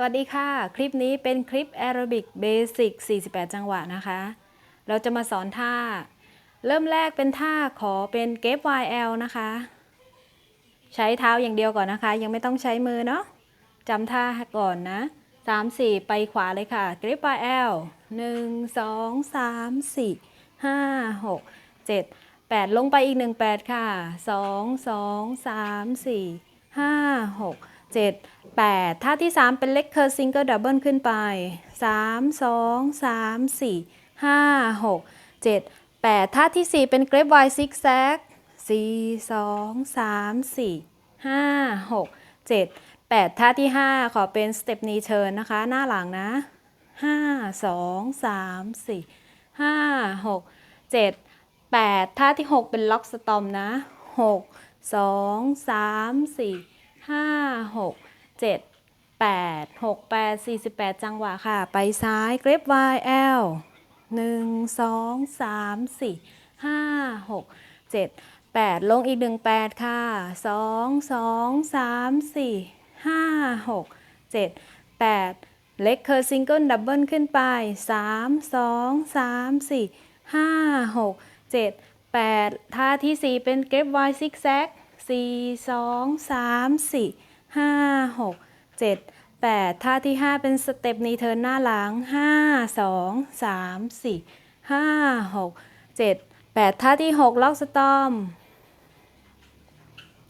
สวัสดีค่ะ คลิปนี้เป็นคลิปแอโรบิกเบสิก48 จังหวะนะคะ เราจะมาสอนท่า เริ่มแรกเป็นท่าขอเป็นเกฟ YL นะคะ ใช้เท้าอย่างเดียวก่อนนะคะ ยังไม่ต้องใช้มือเนาะจำท่าก่อนนะ 3 4 ไปขวาเลยค่ะเกฟ YL 1 2 3 4 5 6 7 8 ลงไปอีก 1 8 ค่ะ 2 2 3 4 5 6 7 8ท่าที่ 3 เป็นเล็กเคอร์ซิงเกิลดับเบิลขึ้นไป 3 2 3 4 5 6 7 8ท่าที่ 4 เป็นเกรฟไวซิกแซก4 2 3 4 5 6 7 8 ท่าที่ 5 ขอเป็นสเต็ปนีเชิญนะคะ หน้าหลังนะ 5 2 3 4 5 6 7 8 ท่าที่ 6 เป็นล็อกสตอมนะ 6 2 3 4 5 6 7 8 6 8 48 จังหวะค่ะ ไปซ้ายเกรฟ YL 1 2 3 4 5 6 7 8 ลงอีก 1 8 ค่ะ 2 2 3 4 5 6 7 8 เล็กเคอร์ซิงเกิลดับเบิลขึ้นไป 3 2 3 4 5 6 7 8ท่าที่ 4 เป็นเกรฟ Y ซิกแซก 4 2 3 4 5 6 7 8 ท่าที่ 5 เป็นสเต็ปนีเทิร์นหน้าหลัง 5 2 3 4 5 6 7 8 ท่าที่ 6 ล็อกสตอม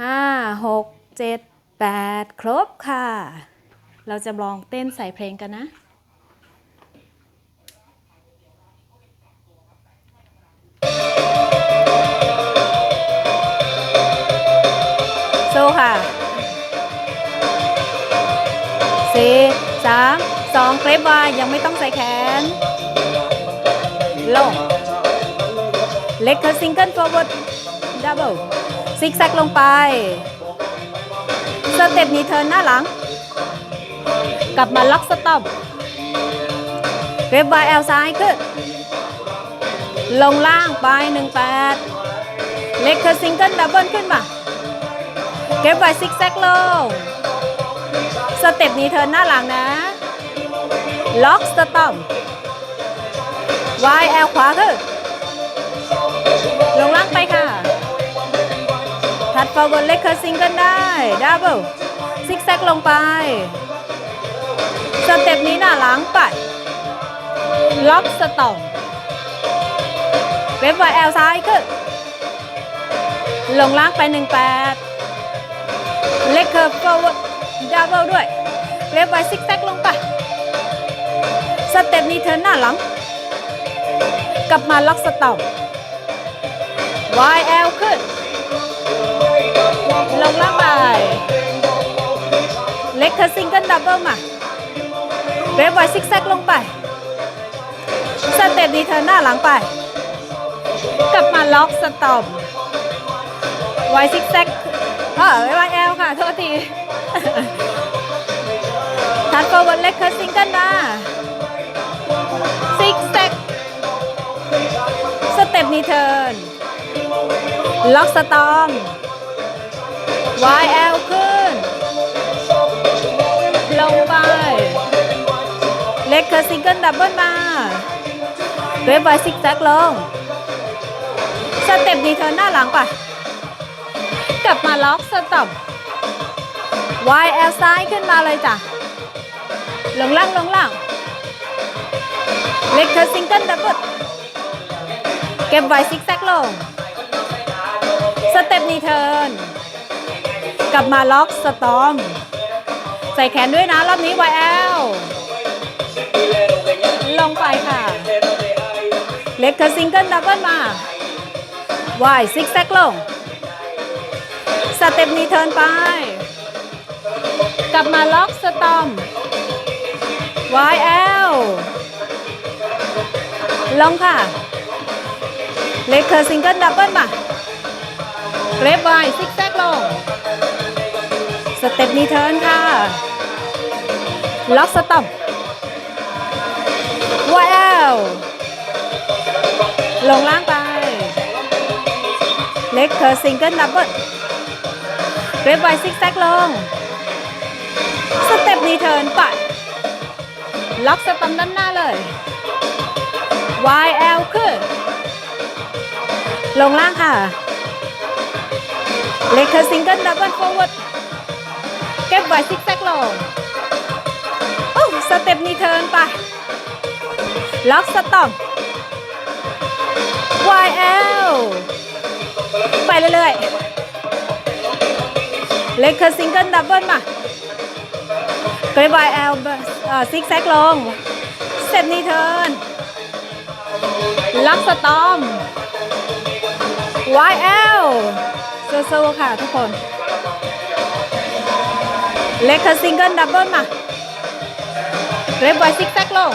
5 6 7 8 ครบค่ะ เราจะลองเต้นใส่เพลงกันนะ ค่ะสี่สามสองเกรฟวายยังไม่ต้องใส่แขน ลง เล็กคือซิงเกิลฟอร์เวิร์ดดับเบิลซิกแซกลงไป สเต็ปนี้เทิร์นหน้าหลัง กลับมาล็อกสต็อปเกรฟวายแอลซ้ายขึ้นลงล่างไป 18 เล็กคือซิงเกิลดับเบิลขึ้นมา เก็บไว้ซิกแซกลง สเต็ปนี้เทิร์นหน้าหลังนะ ล็อกสตอม YL ขวาขึ้นลงล่างไปค่ะถัด forward เล็กเคอร์ซิงกันได้ดับเบิลซิกแซกลงไป สเต็ปนี้หน้าหลังไป ล็อกสตอมเว็บ YL ซ้ายขึ้นลงล่างไป18 เล็กเคิร์ฟ forward double ด้วยเว็บไว้ซิกแซกลงไป สเต็ปนี้เทินหน้าหลัง กลับมาล็อกสต็อป YL ขึ้น ลงล่างไป เล็กเคิร์ซิงเกิลดับเบิลมาเว็บไว้ซิกแซกลงไป สเต็ปนี้เทินหน้าหลังไป กลับมาล็อกสต็อปไว้ซิกแซก เออไว้แอลค่ะ โทษทีทันโฟวันเล็กคัสซิงกันมาซิกแซกสเต็ปนี้เทิร์นล็อกสตอม YL ขึ้น ลงไป เล็กคัสซิงเกิลดับเบิลมาเวฟไวซิกแซกลง สเต็ปนีเทิร์นหน้าหลังไปก ลับมาล็อกสต็อป YL ซ้ายขึ้นมาเลยจ้ะลงล่างลงล่างเล็กเธอซิงเกิลดับเบิลเก็บไว้ซิกแซกลง สเต็ปนีเทิร์นกลับมาล็อกสตอม ใส่แขนด้วยนะ รอบนี้ YL ลงไปค่ะ เล็กเธอซิงเกิลดับเบิลมา Y ซิกแซกลง สเต็ปนี้เทินไป กลับมาล็อกสตอม YL ลงค่ะ เล็กเคอร์ซิงเกิลดับเบิลมาเกรฟไวซิกแซกลง สเต็ปนี้เทินค่ะ ล็อกสตอม YL ลงล่างไป เล็กเคอร์ซิงเกิลดับเบิล เกรฟไวซิกแซกลง สเต็ปนี้เทิร์นไปล็อกสตัมด้านหน้าเลย YL ขึ้น ลงล่างค่ะ เลคเ r อร์ซิงเกิลดับเบิล o อ w ร์ดเก็บไว้ซิกแซกลงโอ้สเต็ปนี้เทิร์นไป ล็อกสต็อป YL ไปเรื่อยๆ เลคเ r อร์ซิงเกิลดับเบิลมาเกรบ YL ซิกแซกลงสเต็ปนี้เทิร์นล็อกสตอม YL สู้ๆค่ะทุกคน เลคเ r อร์ซิงเกิลดับเบิลมาเรฟไว้ซิกแซกลง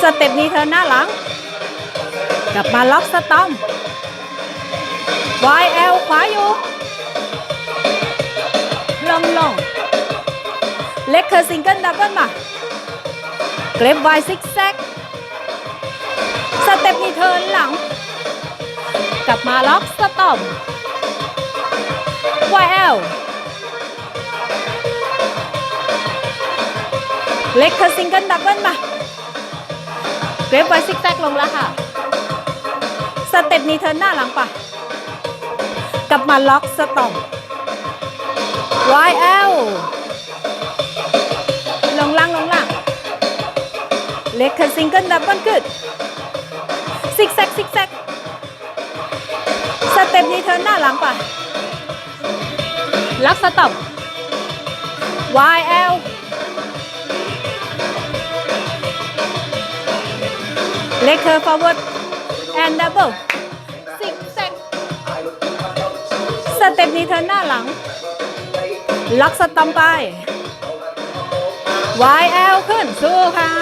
สเต็ปนี้เธอหน้าหลัง กลับมาล็อกสตอม YL ขวาอยู่ เลคเ r อร์ซิงเกิลดับเบิลมาเกรฟไวซิกแซกสเต็ปนี้เทิร์นหลัง กลับมาล็อกสตอม YL เล็กคือซิงเกิลดับเบิลมาเกรฟไว้ซิกแซกลงแล้วค่ะ สเต็ปนี้เทิร์หน้าหลังปะกลับมาล็อกสตอม YL ล เล็กคือซิงเกิลดับเบิลขึ้นซิกแซกซิกแซกสเต็ปนี้เทิร์นหน้าหลังไปล็อกสต็อป YL เล็กเคอร์ forward and double ซิกแซกสเต็ปนี้เทิร์นหน้าหลังล็อกสตอมไป YL ขึ้นสู้ค่ะ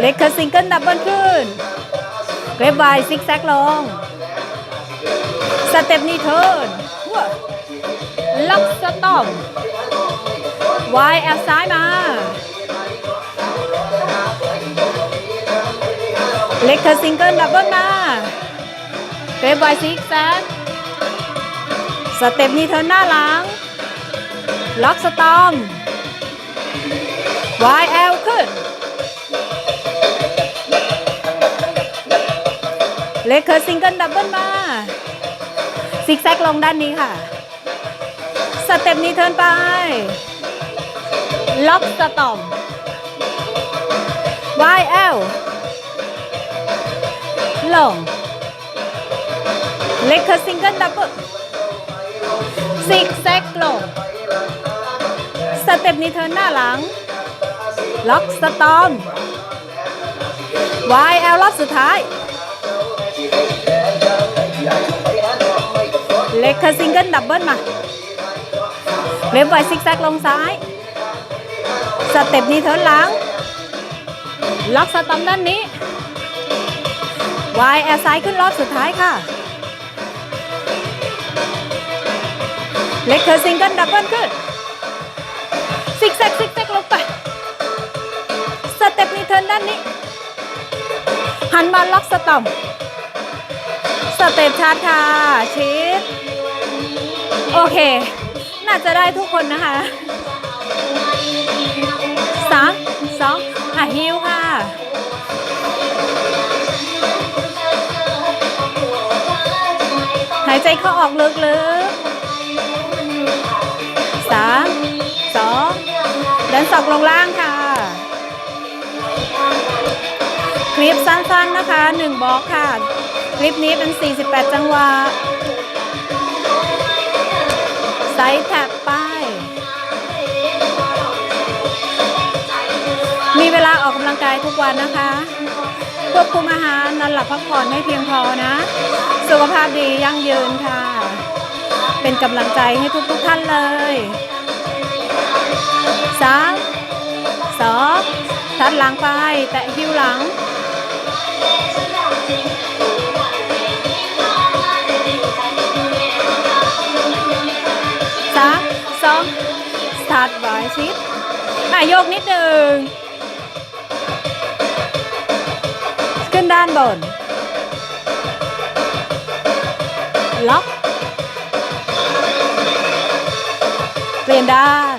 เล็กคือซิงเกิลดับเบิลขึ้น เกรฟไวซิกแซกลง สเต็ปนี้เทิร์นล็อกสตอม Y แอลซ้ายมา เล็กคือซิงเกิลดับเบิลมาเกรฟไวซิกแซกสเต็ปนี้เทิร์นหน้าหลัง ล็อกสตอม YL ขึ้น เลคเคอร์ซิงเกิลดับเบิลมาซิกแซกลงด้านนี้ค่ะ สเต็ปนี้เทินไป ล็อกสตอม YL ลง เลคเคอร์ซิงเกิลดับเบิลซิกแซกลง สเต็ปนี้เทินหน้าหลัง ล็อกสตอม YL รอบสุดท้าย เล็กคือซิงเกิลดับเบิลมา เล็บไวซิกแซกลงซ้าย สเต็ปนี้เทิร์นหลัง ล็อกสตอมด้านนี้ YL ซ้ายขึ้นรอบสุดท้ายค่ะ เล็กคือซิงเกิลดับเบิลขึ้นซิกแซกซิก นี้เทิร์นด้านนี้ หันมาล็อกสตอมสเต็ปชาร์จค่ะชิดโอเค น่าจะได้ทุกคนนะคะสามสองอะฮิวค่ะ หายใจเข้าออกลึกๆสามสองเดินศอกลงล่างค่ะ คลิปสั้นๆนะคะ 1บล็อกค่ะ คลิปนี้เป็น 48 จังหวะไซส์แท็บป้าย มีเวลาออกกำลังกายทุกวันนะคะ ควบคุมอาหารนอนหลับพักผ่อนให้เพียงพอนะ สุขภาพดียั่งยืนค่ะ เป็นกำลังใจให้ทุกๆท่านเลยสามสองทัดหลังไป แตะหิ้วหลัง สามสองสตาร์ทไว้ชิดอะโยกนิดหนึ่ง ขึ้นด้านบน ล็อก เปลี่ยนลี่ยนด้าน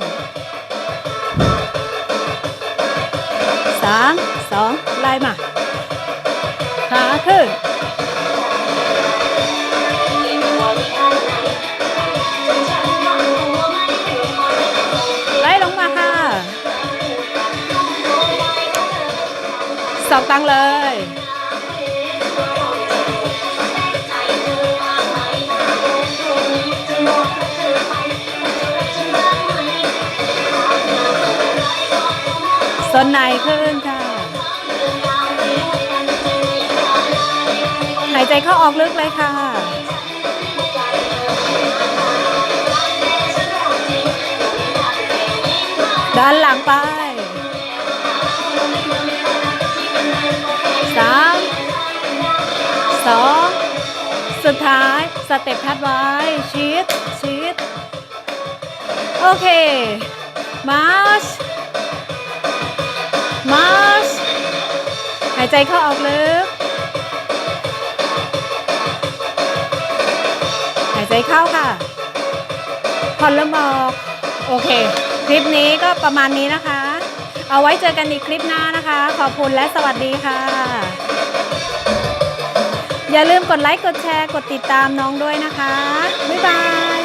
สามสองไล่มา ไล่ลงมาค่ะสองตังเลย สนในขึ้นค่ะ ใจเข้าออกลึกเลยค่ะ ด้านหลังไปสามสองสุดท้ายสเต็ปทัดไว้ชีดชีดโอเค มาร์ชมาร์ชหายใจเข้าออกลึก ใจเข้าค่ะผ่อนลมออกโอเค คลิปนี้ก็ประมาณนี้นะคะ เอาไว้เจอกันอีกคลิปหน้านะคะ ขอบคุณและสวัสดีค่ะ อย่าลืมกดไลค์กดแชร์กดติดตามน้องด้วยนะคะ บ๊ายบาย